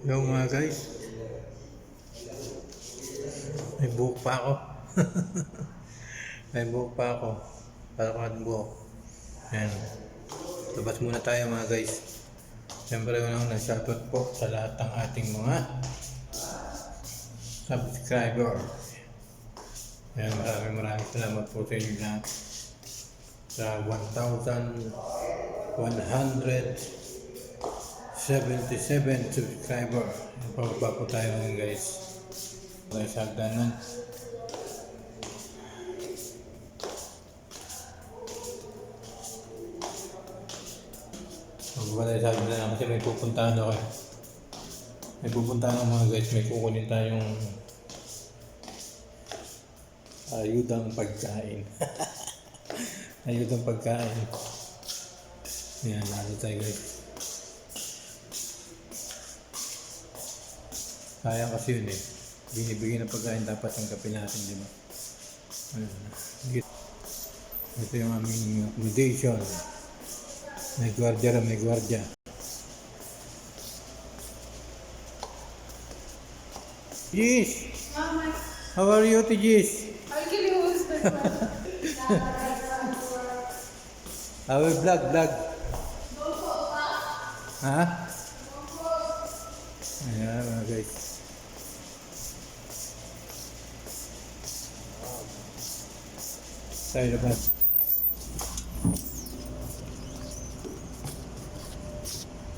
Yo mga guys. May buhok pa ako. May buhok pa ako. Para ko natin buhok. Ayan. Labas muna tayo mga guys. Siyempre unang nag-shoutout po sa lahat ng ating mga subscriber. Ayan, maraming maraming salamat po sa inyo lahat. Sa 1,100 77 subscriber. Pababa po tayo ngayon guys. Tayo sa hagdanan. Pababa tayo sa hagdanan kasi may pupuntahan ako. eh. May pupuntahan ako mga guys. May kukunin tayong ayudang pagkain. ayudang pagkain. Yan, lalo tayo guys. Sayang kasi yun eh. Binibigyan ng pagkain dapat ang kape natin, di ba? Ito yung aming accommodation. May gwardiya rin, may gwardiya. Yes! Mama, How are you, Tijis? I will vlog, vlog. Ha? Ayan mga guys. Tayo labas.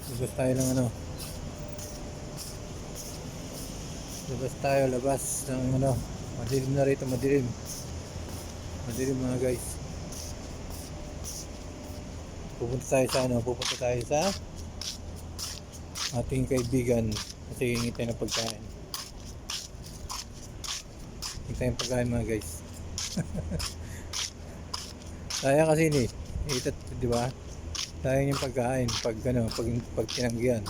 Labas tayo ng ano. Labas tayo, labas ng ano. Madilim na rito, madilim. Madilim mga guys. Pupunta tayo sa ano, pupunta tayo sa ating kaibigan kasi hingi tayo ng pagkain. Hingi tayo ng pagkain mga guys. Sayang kasi ni, ito, di ba? Sayang yung pagkain pag ano, pag, pag tinanggihan.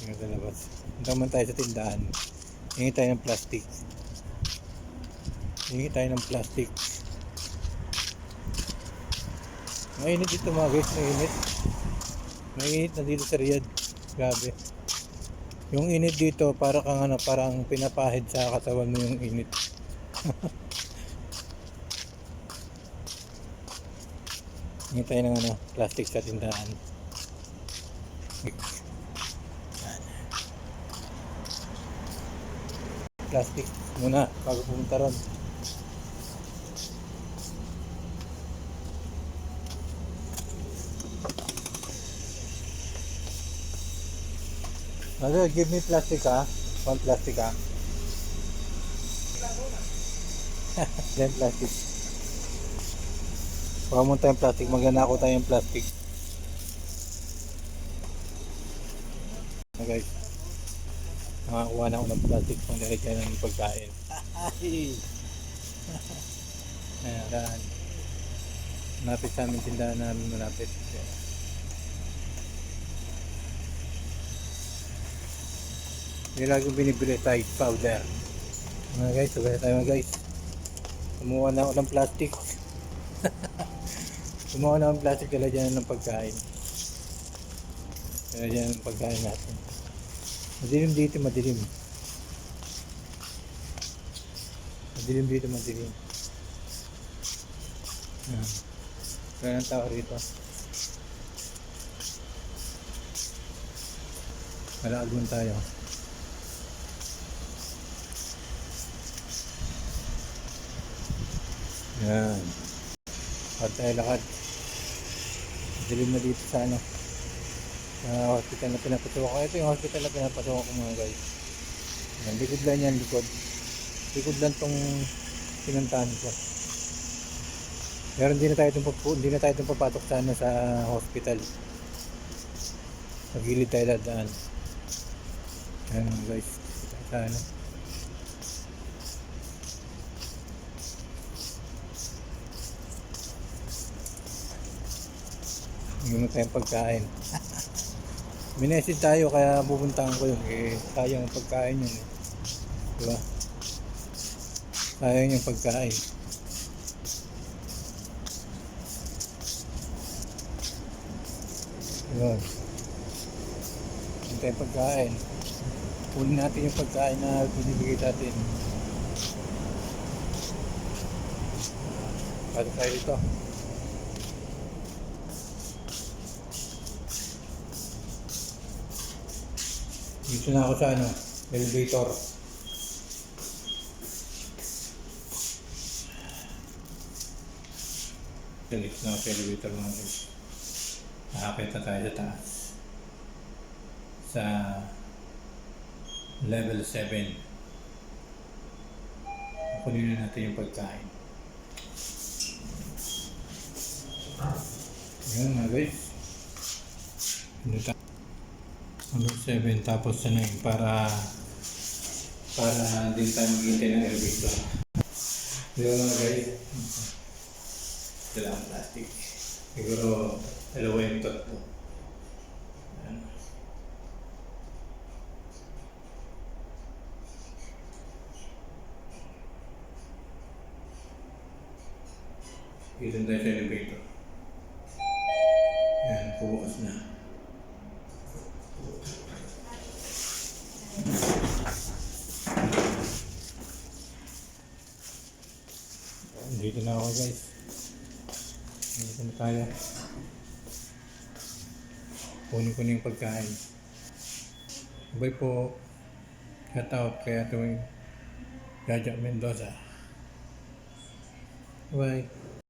Hingi sa labas. Punta tayo sa tindahan. Hingi ng plastic. Hingi ng plastic. Mainit dito mga guys, mainit. Mainit na dito sa Riyadh. Grabe. Yung init dito para kang ano, parang pinapahid sa katawan mo yung init. Hingi tayo ng ano, plastic sa tindahan. Plastic muna bago pumunta ron. Mother, give me plastic ah. One plastic ah. Then plastic. Baka mo tayong plastic. Magana ako tayong plastic. Okay. Nakakuha na ako ng plastic pang nilagyan ng pagkain. Ayan. Malapit sa aming tindahan namin malapit. Yung lagi binibili Tide powder. Mga guys, sabay tayo mga guys. Kumuha na ako ng plastic. Kumuha na ako ng plastic dala dyan ng pagkain. Dala dyan ng pagkain natin. Madilim dito, madilim. Madilim dito, madilim. Yan. Kaya ng tao rito. Malagwan tayo. Yan. Lakad tayo lakad. Dilim na dito sa ano. Sa hospital na pinapasok ko. Ito yung hospital na pinapasok ko mga guys. Yan, likod lang yan, likod. Likod lang tong pinuntahan ko. Pero hindi na tayo itong, hindi na tayo itong papatok sa, ano, sa hospital. Sa gilid tayo dadaan. Yan guys. Sa ano. Hindi mo tayong pagkain. Minesid tayo kaya pupuntahan ko yun. Eh, sayang ang pagkain yun. Eh. Diba? Sayang yung pagkain. Yun. tayong pagkain. Kunin natin yung pagkain na binibigay natin. Pasok tayo dito. Dito na ako sa ano, elevator. Galit na ako sa elevator mga guys. Nakakit na tayo sa taas. Sa level 7. Kunin na natin yung pagkain. Ayan mga guys. Ano Level 7 tapos sa 9 para para din tayo maghintay ng elevator. Dito mga guys. Dala ang plastic. Siguro dalawa yung tatlo. Dito tayo sa elevator. Ayan, bukas na. Dito na guys. Dito na tayo. Kunin ko na yung pagkain. Bye po. Shout out kaya tuwing Jaja Mendoza. Bye.